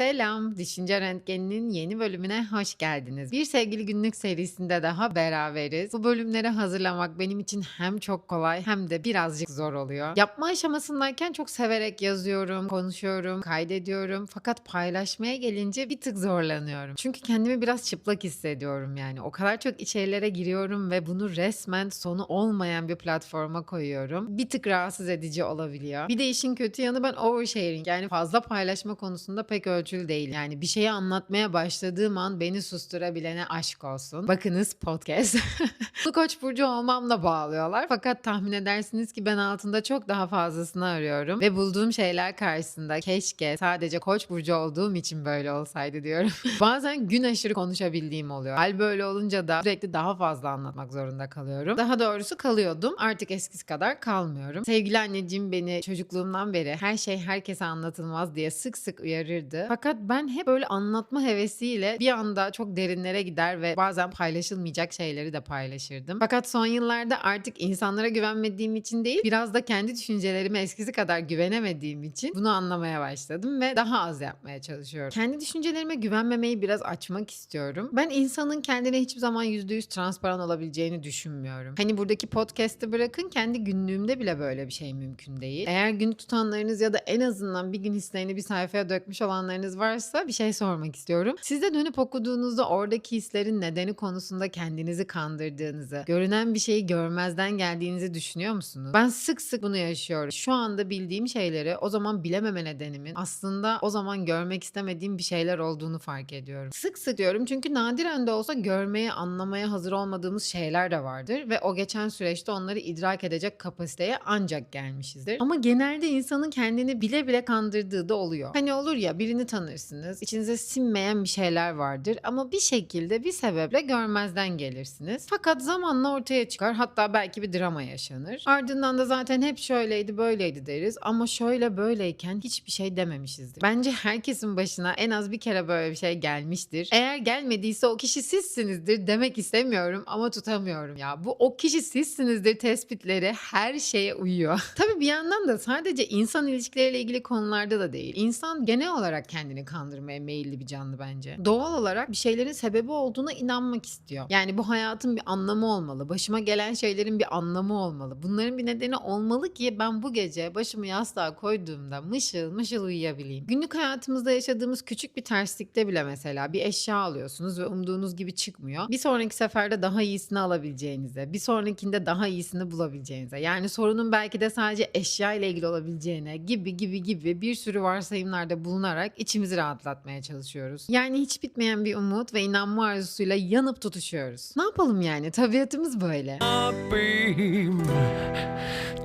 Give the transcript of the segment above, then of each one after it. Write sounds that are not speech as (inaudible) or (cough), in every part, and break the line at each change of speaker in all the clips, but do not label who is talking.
Selam, Düşünce Röntgeni'nin yeni bölümüne hoş geldiniz. Bir sevgili günlük serisinde daha beraberiz. Bu bölümleri hazırlamak benim için hem çok kolay hem de birazcık zor oluyor. Yapma aşamasındayken çok severek yazıyorum, konuşuyorum, kaydediyorum. Fakat paylaşmaya gelince bir tık zorlanıyorum. Çünkü kendimi biraz çıplak hissediyorum yani. O kadar çok içerilere giriyorum ve bunu resmen sonu olmayan bir platforma koyuyorum. Bir tık rahatsız edici olabiliyor. Bir de işin kötü yanı ben oversharing yani fazla paylaşma konusunda pek ölçülü değil. Yani bir şeyi anlatmaya başladığım an beni susturabilene aşk olsun. Bakınız podcast. (laughs) Bu Koç burcu olmamla bağlıyorlar. Fakat tahmin edersiniz ki ben altında çok daha fazlasını arıyorum ve bulduğum şeyler karşısında keşke sadece Koç burcu olduğum için böyle olsaydı diyorum. (laughs) Bazen gün aşırı konuşabildiğim oluyor. Hal böyle olunca da sürekli daha fazla anlatmak zorunda kalıyorum. Daha doğrusu kalıyordum. Artık eskisi kadar kalmıyorum. Sevgili anneciğim beni çocukluğumdan beri her şey herkese anlatılmaz diye sık sık uyarırdı. Fakat ben hep böyle anlatma hevesiyle bir anda çok derinlere gider ve bazen paylaşılmayacak şeyleri de paylaşırdım. Fakat son yıllarda artık insanlara güvenmediğim için değil, biraz da kendi düşüncelerime eskisi kadar güvenemediğim için bunu anlamaya başladım ve daha az yapmaya çalışıyorum. Kendi düşüncelerime güvenmemeyi biraz açmak istiyorum. Ben insanın kendine hiçbir zaman %100 transparan olabileceğini düşünmüyorum. Hani buradaki podcast'ı bırakın kendi günlüğümde bile böyle bir şey mümkün değil. Eğer gün tutanlarınız ya da en azından bir gün hislerini bir sayfaya dökmüş olanlarınız varsa bir şey sormak istiyorum. Siz de dönüp okuduğunuzda oradaki hislerin nedeni konusunda kendinizi kandırdığınızı, görünen bir şeyi görmezden geldiğinizi düşünüyor musunuz? Ben sık sık bunu yaşıyorum. Şu anda bildiğim şeyleri o zaman bilememe nedenimin aslında o zaman görmek istemediğim bir şeyler olduğunu fark ediyorum. Sık sık diyorum çünkü nadiren de olsa görmeye, anlamaya hazır olmadığımız şeyler de vardır ve o geçen süreçte onları idrak edecek kapasiteye ancak gelmişizdir. Ama genelde insanın kendini bile bile kandırdığı da oluyor. Hani olur ya birini tanırsınız, içinize sinmeyen bir şeyler vardır ama bir şekilde bir sebeple görmezden gelirsiniz. Fakat zamanla ortaya çıkar hatta belki bir drama yaşanır. Ardından da zaten hep şöyleydi böyleydi deriz ama şöyle böyleyken hiçbir şey dememişizdir. Bence herkesin başına en az bir kere böyle bir şey gelmiştir. Eğer gelmediyse o kişi sizsinizdir demek istemiyorum ama tutamıyorum ya. Bu o kişi sizsinizdir tespitleri her şeye uyuyor. (laughs) Tabii bir yandan da sadece insan ilişkileriyle ilgili konularda da değil. İnsan genel olarak kendini kandırmaya meyilli bir canlı bence. Doğal olarak bir şeylerin sebebi olduğuna inanmak istiyor. Yani bu hayatın bir anlamı olmalı. Başıma gelen şeylerin bir anlamı olmalı. Bunların bir nedeni olmalı ki ben bu gece başımı yastığa koyduğumda mışıl mışıl uyuyabileyim. Günlük hayatımızda yaşadığımız küçük bir terslikte bile mesela bir eşya alıyorsunuz ve umduğunuz gibi çıkmıyor. Bir sonraki seferde daha iyisini alabileceğinize, bir sonrakinde daha iyisini bulabileceğinize. Yani sorunun belki de sadece eşya ile ilgili olabileceğine gibi gibi gibi bir sürü varsayımlarda bulunarak içimizi rahatlatmaya çalışıyoruz. Yani hiç bitmeyen bir umut ve inanma arzusuyla yanıp tutuşuyoruz. Ne yapalım yani? Tabiatımız böyle.
yapayım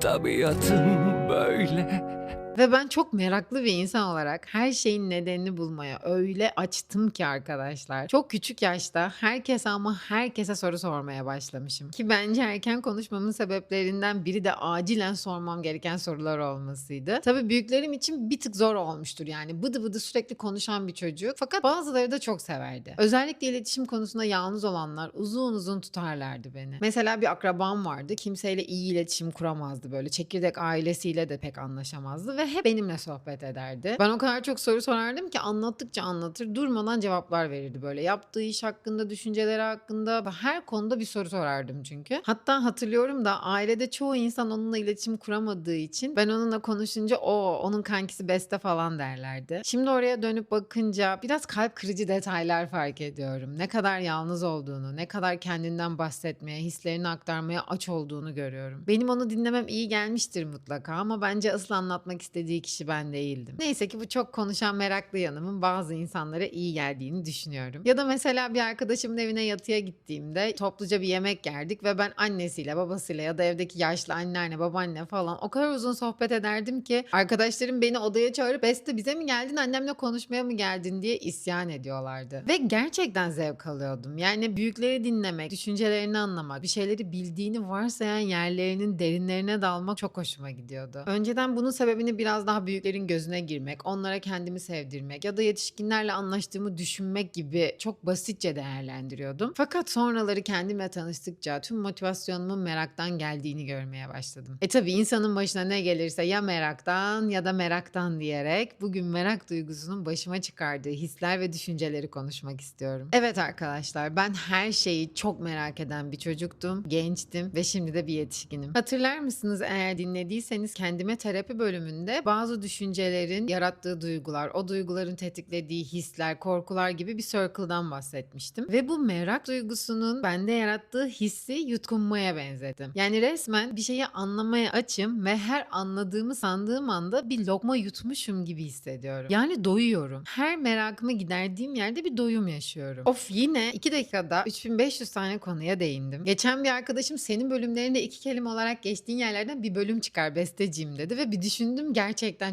Tabiatım böyle
Ve ben çok meraklı bir insan olarak her şeyin nedenini bulmaya öyle açtım ki arkadaşlar. Çok küçük yaşta herkese ama herkese soru sormaya başlamışım. Ki bence erken konuşmamın sebeplerinden biri de acilen sormam gereken sorular olmasıydı. Tabii büyüklerim için bir tık zor olmuştur yani. Bıdı bıdı sürekli konuşan bir çocuk. Fakat bazıları da çok severdi. Özellikle iletişim konusunda yalnız olanlar uzun uzun tutarlardı beni. Mesela bir akrabam vardı. Kimseyle iyi iletişim kuramazdı böyle. Çekirdek ailesiyle de pek anlaşamazdı ve hep benimle sohbet ederdi. Ben o kadar çok soru sorardım ki anlattıkça anlatır durmadan cevaplar verirdi böyle. Yaptığı iş hakkında, düşünceleri hakkında her konuda bir soru sorardım çünkü. Hatta hatırlıyorum da ailede çoğu insan onunla iletişim kuramadığı için ben onunla konuşunca o onun kankisi beste falan derlerdi. Şimdi oraya dönüp bakınca biraz kalp kırıcı detaylar fark ediyorum. Ne kadar yalnız olduğunu, ne kadar kendinden bahsetmeye, hislerini aktarmaya aç olduğunu görüyorum. Benim onu dinlemem iyi gelmiştir mutlaka ama bence asıl anlatmak istediği kişi ben değildim. Neyse ki bu çok konuşan meraklı yanımın bazı insanlara iyi geldiğini düşünüyorum. Ya da mesela bir arkadaşımın evine yatıya gittiğimde topluca bir yemek yerdik ve ben annesiyle, babasıyla ya da evdeki yaşlı anneanne, babaanne falan o kadar uzun sohbet ederdim ki arkadaşlarım beni odaya çağırıp Beste bize mi geldin, annemle konuşmaya mı geldin diye isyan ediyorlardı. Ve gerçekten zevk alıyordum. Yani büyükleri dinlemek, düşüncelerini anlamak, bir şeyleri bildiğini varsayan yerlerinin derinlerine dalmak çok hoşuma gidiyordu. Önceden bunun sebebini biraz biraz daha büyüklerin gözüne girmek, onlara kendimi sevdirmek ya da yetişkinlerle anlaştığımı düşünmek gibi çok basitçe değerlendiriyordum. Fakat sonraları kendimle tanıştıkça tüm motivasyonumun meraktan geldiğini görmeye başladım. E tabi insanın başına ne gelirse ya meraktan ya da meraktan diyerek bugün merak duygusunun başıma çıkardığı hisler ve düşünceleri konuşmak istiyorum. Evet arkadaşlar ben her şeyi çok merak eden bir çocuktum, gençtim ve şimdi de bir yetişkinim. Hatırlar mısınız eğer dinlediyseniz kendime terapi bölümünde bazı düşüncelerin yarattığı duygular, o duyguların tetiklediği hisler, korkular gibi bir circle'dan bahsetmiştim. Ve bu merak duygusunun bende yarattığı hissi yutkunmaya benzettim. Yani resmen bir şeyi anlamaya açım ve her anladığımı sandığım anda bir lokma yutmuşum gibi hissediyorum. Yani doyuyorum. Her merakımı giderdiğim yerde bir doyum yaşıyorum. Of yine 2 dakikada 3500 tane konuya değindim. Geçen bir arkadaşım senin bölümlerinde iki kelime olarak geçtiğin yerlerden bir bölüm çıkar besteciğim dedi ve bir düşündüm gerçekten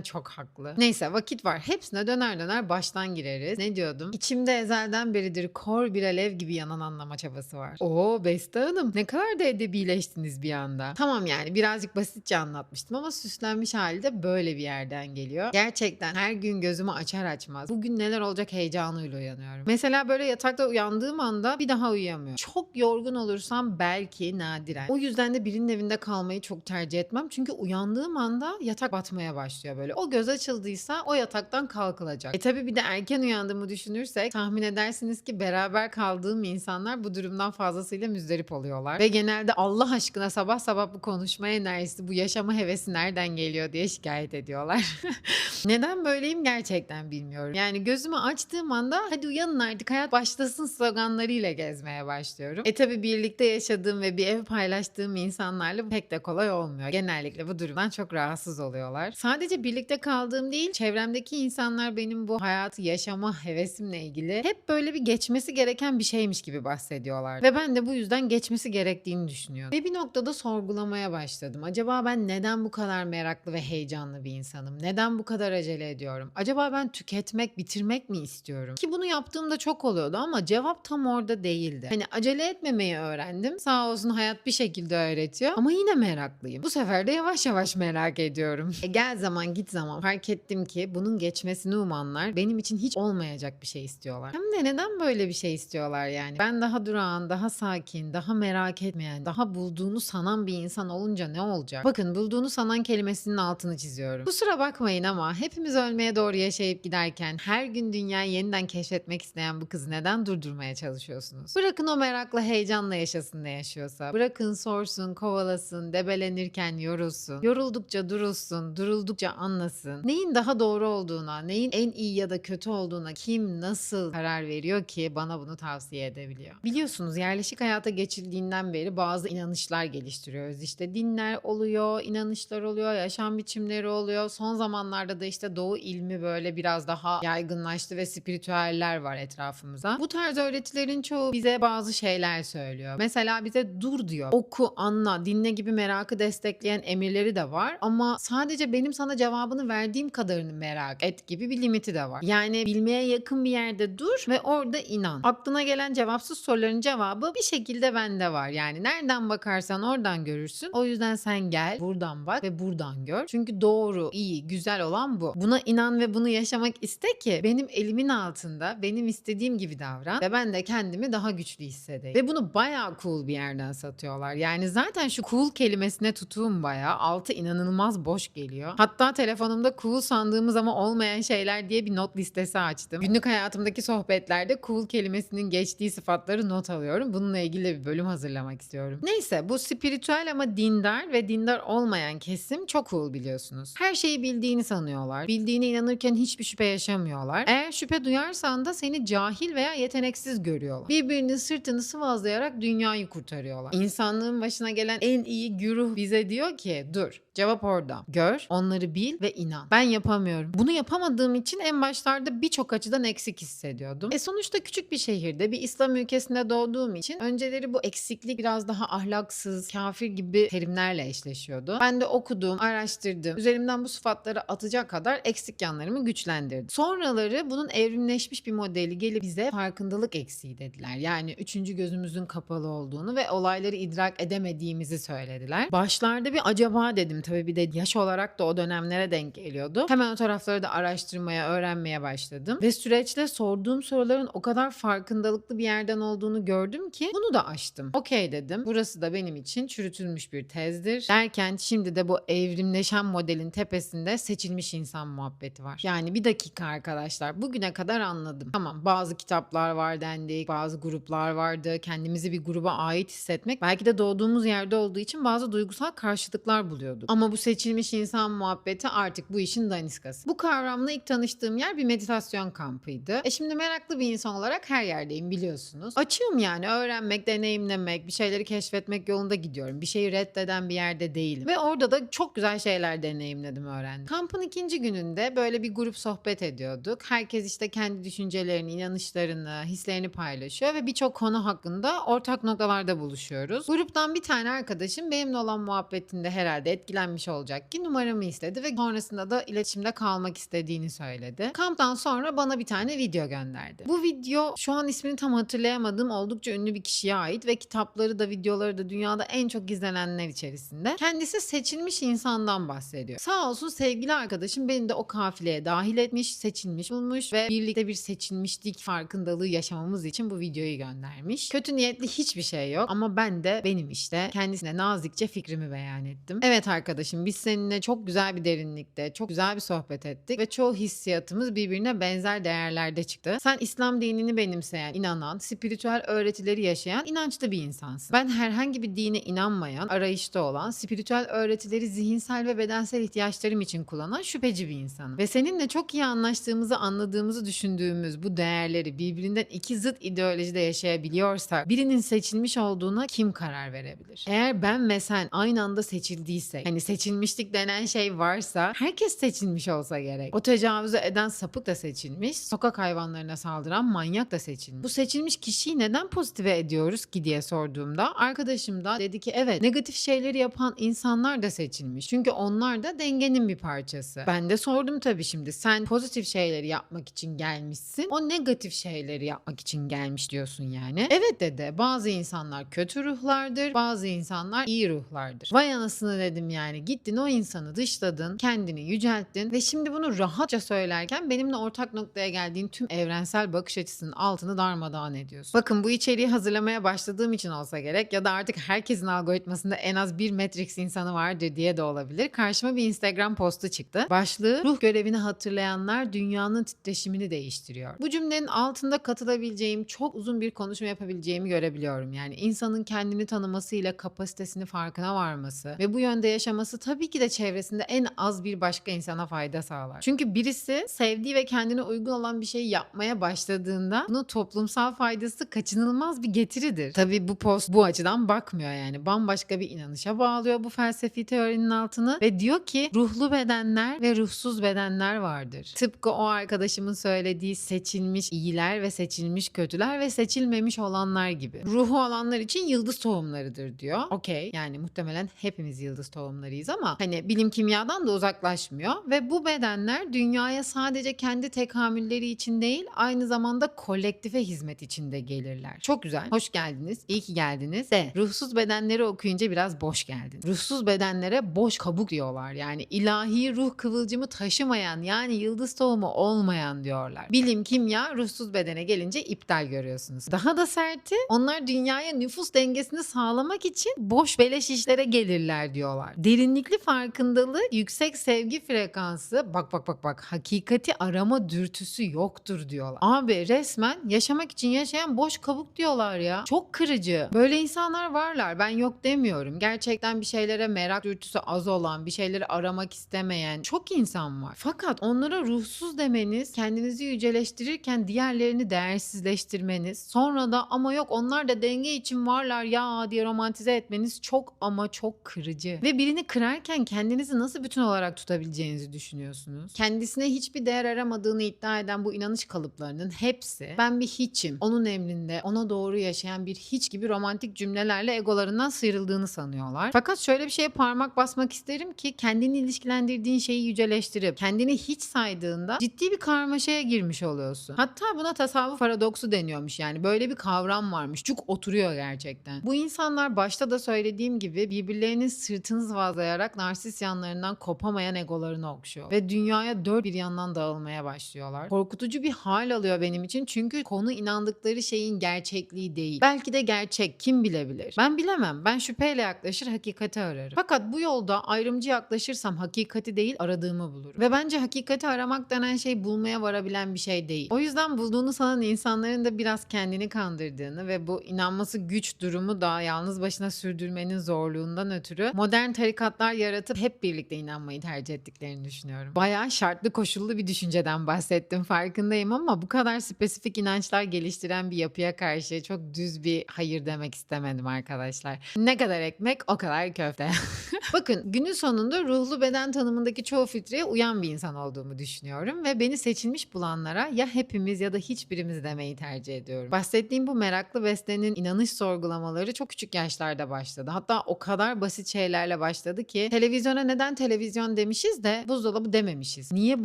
çok haklı. Neyse vakit var. Hepsine döner döner baştan gireriz. Ne diyordum? İçimde ezelden beridir kor bir alev gibi yanan anlama çabası var. Oo Beste Hanım ne kadar da edebileştiniz bir anda. Tamam yani birazcık basitçe anlatmıştım ama süslenmiş hali de böyle bir yerden geliyor. Gerçekten her gün gözümü açar açmaz bugün neler olacak heyecanıyla uyanıyorum. Mesela böyle yatakta uyandığım anda bir daha uyuyamıyorum. Çok yorgun olursam belki nadiren. O yüzden de birinin evinde kalmayı çok tercih etmem. Çünkü uyandığım anda yatak batmaya başlıyor böyle. O göz açıldıysa o yataktan kalkılacak. E tabi bir de erken uyandığımı düşünürsek tahmin edersiniz ki beraber kaldığım insanlar bu durumdan fazlasıyla müzdarip oluyorlar. Ve genelde Allah aşkına sabah sabah bu konuşma enerjisi, bu yaşama hevesi nereden geliyor diye şikayet ediyorlar. (laughs) Neden böyleyim gerçekten bilmiyorum. Yani gözümü açtığım anda hadi uyanın artık hayat başlasın sloganlarıyla gezmeye başlıyorum. E tabi birlikte yaşadığım ve bir ev paylaştığım insanlarla pek de kolay olmuyor. Genellikle bu durumdan çok rahatsız oluyorlar. Sadece birlikte kaldığım değil, çevremdeki insanlar benim bu hayatı yaşama hevesimle ilgili hep böyle bir geçmesi gereken bir şeymiş gibi bahsediyorlar. Ve ben de bu yüzden geçmesi gerektiğini düşünüyorum. Ve bir noktada sorgulamaya başladım. Acaba ben neden bu kadar meraklı ve heyecanlı bir insanım? Neden bu kadar acele ediyorum? Acaba ben tüketmek, bitirmek mi istiyorum? Ki bunu yaptığımda çok oluyordu ama cevap tam orada değildi. Hani acele etmemeyi öğrendim. Sağ olsun hayat bir şekilde öğretiyor ama yine meraklıyım. Bu sefer de yavaş yavaş merak ediyorum. E gel zaman git zaman fark ettim ki bunun geçmesini umanlar benim için hiç olmayacak bir şey istiyorlar. Hem de neden böyle bir şey istiyorlar yani? Ben daha durağan, daha sakin, daha merak etmeyen, daha bulduğunu sanan bir insan olunca ne olacak? Bakın bulduğunu sanan kelimesinin altını çiziyorum. Kusura bakmayın ama hepimiz ölmeye doğru yaşayıp giderken her gün dünyayı yeniden keşfetmek isteyen bu kızı neden durdurmaya çalışıyorsunuz? Bırakın o merakla heyecanla yaşasın ne yaşıyorsa. Bırakın sorsun, kovalasın, debelenirken yorulsun. Yoruldukça durulsun, duruldukça anlasın. Neyin daha doğru olduğuna, neyin en iyi ya da kötü olduğuna kim nasıl karar veriyor ki bana bunu tavsiye edebiliyor. Biliyorsunuz yerleşik hayata geçildiğinden beri bazı inanışlar geliştiriyoruz. İşte dinler oluyor, inanışlar oluyor, yaşam biçimleri oluyor. Son zamanlarda da işte doğu ilmi böyle biraz daha yaygınlaştı ve spiritüeller var etrafımıza. Bu tarz öğretilerin çoğu bize bazı şeyler söylüyor. Mesela bize dur diyor. Oku, anla, dinle gibi merakı destekleyen emirleri de var ama sadece benim sana cevabını verdiğim kadarını merak et gibi bir limiti de var. Yani bilmeye yakın bir yerde dur ve orada inan. Aklına gelen cevapsız soruların cevabı bir şekilde bende var. Yani nereden bakarsan oradan görürsün. O yüzden sen gel, buradan bak ve buradan gör. Çünkü doğru, iyi, güzel olan bu. Buna inan ve bunu yaşamak iste ki benim elimin altında benim istediğim gibi davran ve ben de kendimi daha güçlü hissedeyim. Ve bunu bayağı cool bir yerden satıyorlar. Yani zaten şu cool kelimesine tutuğum bayağı altı inanılmaz boş geliyor. Hatta telefonumda cool sandığımız ama olmayan şeyler diye bir not listesi açtım. Günlük hayatımdaki sohbetlerde cool kelimesinin geçtiği sıfatları not alıyorum. Bununla ilgili de bir bölüm hazırlamak istiyorum. Neyse bu spiritüel ama dindar ve dindar olmayan kesim çok cool biliyorsunuz. Her şeyi bildiğini sanıyorlar. Bildiğine inanırken hiçbir şüphe yaşamıyorlar. Eğer şüphe duyarsan da seni cahil veya yeteneksiz görüyorlar. Birbirinin sırtını sıvazlayarak dünyayı kurtarıyorlar. İnsanlığın başına gelen en iyi güruh bize diyor ki dur Cevap orada. Gör, onları bil ve inan. Ben yapamıyorum. Bunu yapamadığım için en başlarda birçok açıdan eksik hissediyordum. E sonuçta küçük bir şehirde bir İslam ülkesinde doğduğum için önceleri bu eksiklik biraz daha ahlaksız, kafir gibi terimlerle eşleşiyordu. Ben de okudum, araştırdım. Üzerimden bu sıfatları atacak kadar eksik yanlarımı güçlendirdim. Sonraları bunun evrimleşmiş bir modeli gelip bize farkındalık eksiği dediler. Yani üçüncü gözümüzün kapalı olduğunu ve olayları idrak edemediğimizi söylediler. Başlarda bir acaba dedim Tabii bir de yaş olarak da o dönemlere denk geliyordu. Hemen o tarafları da araştırmaya, öğrenmeye başladım. Ve süreçte sorduğum soruların o kadar farkındalıklı bir yerden olduğunu gördüm ki bunu da aştım. Okey dedim. Burası da benim için çürütülmüş bir tezdir. Derken şimdi de bu evrimleşen modelin tepesinde seçilmiş insan muhabbeti var. Yani bir dakika arkadaşlar. Bugüne kadar anladım. Tamam bazı kitaplar var dendik, bazı gruplar vardı. Kendimizi bir gruba ait hissetmek belki de doğduğumuz yerde olduğu için bazı duygusal karşılıklar buluyorduk. Ama bu seçilmiş insan muhabbeti artık bu işin daniskası. Bu kavramla ilk tanıştığım yer bir meditasyon kampıydı. E şimdi meraklı bir insan olarak her yerdeyim biliyorsunuz. Açığım yani öğrenmek, deneyimlemek, bir şeyleri keşfetmek yolunda gidiyorum. Bir şeyi reddeden bir yerde değilim. Ve orada da çok güzel şeyler deneyimledim, öğrendim. Kampın ikinci gününde böyle bir grup sohbet ediyorduk. Herkes işte kendi düşüncelerini, inanışlarını, hislerini paylaşıyor ve birçok konu hakkında ortak noktalarda buluşuyoruz. Gruptan bir tane arkadaşım benimle olan muhabbetinde herhalde etkilenmiş olacak ki numaramı istedi ve sonrasında da iletişimde kalmak istediğini söyledi. Kamptan sonra bana bir tane video gönderdi. Bu video şu an ismini tam hatırlayamadığım oldukça ünlü bir kişiye ait ve kitapları da videoları da dünyada en çok izlenenler içerisinde. Kendisi seçilmiş insandan bahsediyor. Sağ olsun sevgili arkadaşım beni de o kafileye dahil etmiş, seçilmiş bulmuş ve birlikte bir seçilmişlik farkındalığı yaşamamız için bu videoyu göndermiş. Kötü niyetli hiçbir şey yok ama ben de benim işte kendisine nazikçe fikrimi beyan ettim. Evet arkadaşım biz seninle çok güzel bir derinlikte, çok güzel bir sohbet ettik ve çoğu hissiyatımız birbirine benzer değerlerde çıktı. Sen İslam dinini benimseyen, inanan, spiritüel öğretileri yaşayan inançlı bir insansın. Ben herhangi bir dine inanmayan, arayışta olan, spiritüel öğretileri zihinsel ve bedensel ihtiyaçlarım için kullanan şüpheci bir insanım. Ve seninle çok iyi anlaştığımızı, anladığımızı düşündüğümüz bu değerleri birbirinden iki zıt ideolojide yaşayabiliyorsak birinin seçilmiş olduğuna kim karar verebilir? Eğer ben ve sen aynı anda seçildiysek, hani seçilmişlik denen şey varsa herkes seçilmiş olsa gerek. O tecavüzü eden sapık da seçilmiş, sokak hayvanlarına saldıran manyak da seçilmiş. Bu seçilmiş kişiyi neden pozitife ediyoruz ki diye sorduğumda arkadaşım da dedi ki evet negatif şeyleri yapan insanlar da seçilmiş. Çünkü onlar da dengenin bir parçası. Ben de sordum tabii şimdi sen pozitif şeyleri yapmak için gelmişsin. O negatif şeyleri yapmak için gelmiş diyorsun yani. Evet dedi bazı insanlar kötü ruhlardır bazı insanlar iyi ruhlardır. Vay anasını dedim yani gittin o insanı dışladın kendini yücelttin ve şimdi bunu rahatça söylerken benimle ortak noktaya geldiğin tüm evrensel bakış açısının altını darmadağın ediyorsun. Bakın bu içeriği hazırlamaya başladığım için olsa gerek ya da artık herkesin algoritmasında en az bir Matrix insanı vardır diye de olabilir. Karşıma bir Instagram postu çıktı. Başlığı ruh görevini hatırlayanlar dünyanın titreşimini değiştiriyor. Bu cümlenin altında katılabileceğim çok uzun bir konuşma yapabileceğimi görebiliyorum. Yani insanın kendini tanımasıyla kapasitesini farkına varması ve bu yönde yaşaması tabii ki de çevresinde en az bir başka insana fayda sağlar. Çünkü birisi sevdiği ve kendine uygun olan bir şeyi yapmaya başladığında bunun toplumsal faydası kaçınılmaz bir getiridir. Tabii bu post bu açıdan bakmıyor yani. Bambaşka bir inanışa bağlıyor bu felsefi teorinin altını ve diyor ki ruhlu bedenler ve ruhsuz bedenler vardır. Tıpkı o arkadaşımın söylediği seçilmiş iyiler ve seçilmiş kötüler ve seçilmemiş olanlar gibi. Ruhu olanlar için yıldız tohumlarıdır diyor. Okey yani muhtemelen hepimiz yıldız tohumlarıyız ama hani bilim kimyadan da uzaklaşmıyor ve bu bedenler dünyaya sadece kendi tekamülleri için değil aynı zamanda kolektife hizmet için de gelirler. Çok güzel. Hoş geldiniz. İyi ki geldiniz. De ruhsuz bedenleri okuyunca biraz boş geldin. Ruhsuz bedenlere boş kabuk diyorlar. Yani ilahi ruh kıvılcımı taşımayan yani yıldız tohumu olmayan diyorlar. Bilim, kimya ruhsuz bedene gelince iptal görüyorsunuz. Daha da serti onlar dünyaya nüfus dengesini sağlamak için boş beleş işlere gelirler diyorlar. Derinlikli farkındalığı, yüksek sevgi frekansı, bak bak bak bak hakikati arama dürtüsü yoktur diyorlar. Abi resmen yaşamak için yaşayan boş kabuk diyorlar ya. Çok kırıcı. Böyle insanlar varlar. Ben yok demiyorum. Gerçekten bir şeylere merak dürtüsü az olan, bir şeyleri aramak istemeyen çok insan var. Fakat onlara ruhsuz demeniz, kendinizi yüceleştirirken diğerlerini değersizleştirmeniz, sonra da ama yok onlar da denge için varlar ya diye romantize etmeniz çok ama çok kırıcı. Ve birini kırarken kendinizi nasıl bütün olarak tutabileceğinizi düşünüyorsunuz. Kendisine hiçbir değer aramadığını iddia eden bu inanış kalıplarının hepsi ben bir hiçim, onun emrinde, ona doğru yaşayan bir hiç gibi romantik cümlelerle egolarından sıyrıldığını sanıyorlar. Fakat şöyle bir şeye parmak basmak isterim ki kendini ilişkilendirdiğin şeyi yüceleştirip kendini hiç saydığında ciddi bir karmaşaya girmiş oluyorsun. Hatta buna tasavvuf paradoksu deniyormuş yani böyle bir kavram varmış. Çok oturuyor gerçekten. Bu insanlar başta da söylediğim gibi birbirlerinin sırtını gazlayarak narsist yanlarından kopamayan egolarını okşuyor. Ve dünyaya dört bir yandan dağılmaya başlıyorlar. Korkutucu bir hal alıyor benim için çünkü konu inandıkları şeyin gerçekliği değil. Belki de gerçek kim bilebilir. Ben bilemem. Ben şüpheyle yaklaşır hakikati ararım. Fakat bu yolda ayrımcı yaklaşırsam hakikati değil aradığımı bulurum. Ve bence hakikati aramak denen şey bulmaya varabilen bir şey değil. O yüzden bulduğunu sanan insanların da biraz kendini kandırdığını ve bu inanması güç durumu da yalnız başına sürdürmenin zorluğundan ötürü modern tarikatlar yaratıp hep birlikte inanmayı tercih ettiklerini düşünüyorum. Bayağı şartlı koşullu bir düşünceden bahsettim farkındayım ama bu kadar spesifik inançlar geliştiren bir yapıya karşı çok düz bir hayır demek istemedim arkadaşlar. Ne kadar ekmek o kadar köfte. (laughs) Bakın günün sonunda ruhlu beden tanımındaki çoğu filtreye uyan bir insan olduğumu düşünüyorum ve beni seçilmiş bulanlara ya hepimiz ya da hiçbirimiz demeyi tercih ediyorum. Bahsettiğim bu meraklı beslenin inanış sorgulamaları çok küçük yaşlarda başladı. Hatta o kadar basit şeylerle başladı ki televizyona neden televizyon demişiz de buzdolabı dememişiz. Niye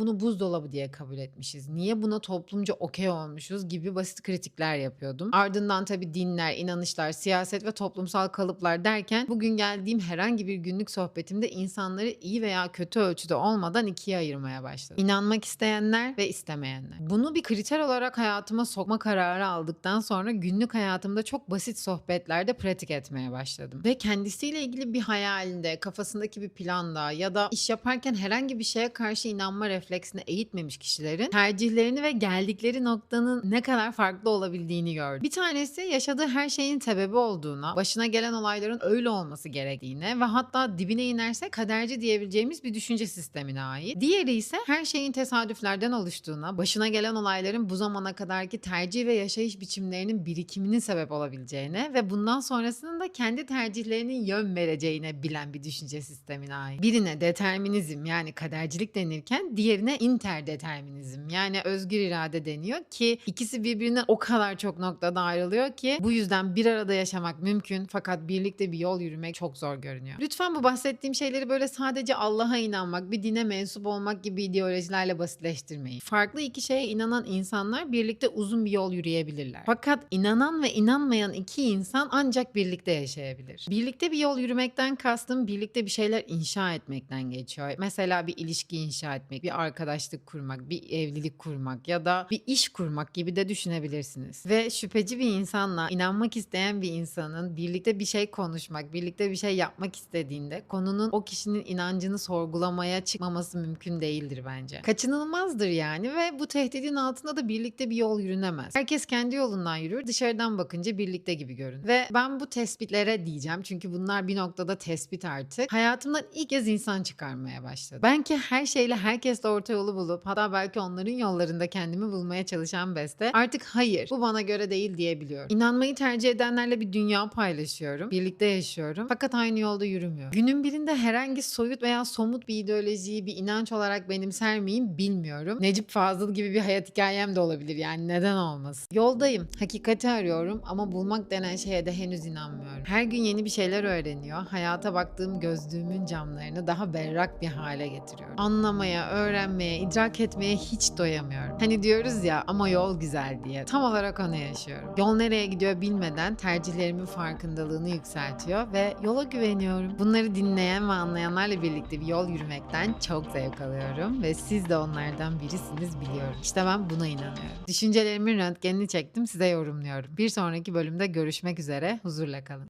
bunu buzdolabı diye kabul etmişiz? Niye buna toplumca okey olmuşuz gibi basit kritikler yapıyordum. Ardından tabii dinler, inanışlar, siyaset ve toplumsal kalıplar derken bugün geldiğim herhangi bir günlük sohbetimde insanları iyi veya kötü ölçüde olmadan ikiye ayırmaya başladım. İnanmak isteyenler ve istemeyenler. Bunu bir kriter olarak hayatıma sokma kararı aldıktan sonra günlük hayatımda çok basit sohbetlerde pratik etmeye başladım. Ve kendisiyle ilgili bir hayalinde, kafasındaki bir planda ya da iş yaparken herhangi bir şeye karşı inanma refleksini eğitmemiş kişilerin tercihlerini ve geldikleri noktanın ne kadar farklı olabildiğini gördüm. Bir tanesi yaşadığı her şeyin sebebi olduğuna, başına gelen olayların öyle olması gerektiğine ve hatta dibine inerse kaderci diyebileceğimiz bir düşünce sistemine ait. Diğeri ise her şeyin tesadüflerden oluştuğuna, başına gelen olayların bu zamana kadarki tercih ve yaşayış biçimlerinin birikiminin sebep olabileceğine ve bundan sonrasının da kendi tercihlerinin yön vereceğine bilen bir düşünce sistemine ait. Birine determinizm yani kadercilik denirken diğerine interdeterminizm yani özgür irade deniyor ki ikisi birbirinden o kadar çok noktada ayrılıyor ki bu yüzden bir arada yaşamak mümkün fakat birlikte bir yol yürümek çok zor görünüyor. Lütfen bu bahsettiğim şeyleri böyle sadece Allah'a inanmak, bir dine mensup olmak gibi ideolojilerle basitleştirmeyin. Farklı iki şeye inanan insanlar birlikte uzun bir yol yürüyebilirler. Fakat inanan ve inanmayan iki insan ancak birlikte yaşayabilir. Birlikte bir yol yürümekten kastım birlikte bir şeyler inşa etmekten geçiyor. Mesela bir ilişki inşa etmek, bir arkadaşlık kurmak, bir evlilik kurmak ya da bir iş kurmak gibi de düşünebilirsiniz. Ve şüpheci bir insanla inanmak isteyen bir insanın birlikte bir şey konuşmak, birlikte bir şey yapmak istediğinde konunun o kişinin inancını sorgulamaya çıkmaması mümkün değildir bence. Kaçınılmazdır yani ve bu tehdidin altında da birlikte bir yol yürünemez. Herkes kendi yolundan yürür, dışarıdan bakınca birlikte gibi görün. Ve ben bu tespitlere diyeceğim çünkü bunlar bir noktada tespit artık. Hayatımdan ilk kez insan çıkarmaya başladı. Ben ki her şeyle herkesle orta yolu bulup hatta belki onların yollarında kendimi bulmaya çalışan beste artık hayır bu bana göre değil diyebiliyorum. İnanmayı tercih edenlerle bir dünya paylaşıyorum. Birlikte yaşıyorum. Fakat aynı yolda yürümüyor. Günün birinde herhangi soyut veya somut bir ideolojiyi bir inanç olarak benimser miyim bilmiyorum. Necip Fazıl gibi bir hayat hikayem de olabilir yani neden olmasın. Yoldayım. Hakikati arıyorum ama bulmak denen şeye de henüz inanmıyorum. Her gün yeni bir şeyler öğreniyor. Hayata baktığım gözlüğümün camlarını daha berrak bir hale getiriyorum. Anlamaya, öğrenmeye, idrak etmeye hiç doyamıyorum. Hani diyoruz ya ama yol güzel diye. Tam olarak onu yaşıyorum. Yol nereye gidiyor bilmeden tercihlerimin farkındalığını yükseltiyor ve yola güveniyorum. Bunları dinleyen ve anlayanlarla birlikte bir yol yürümekten çok zevk alıyorum ve siz de onlardan birisiniz biliyorum. İşte ben buna inanıyorum. Düşüncelerimin röntgenini çektim size yorumluyorum. Bir sonraki bölümde görüşmek üzere. Huzurla kalın.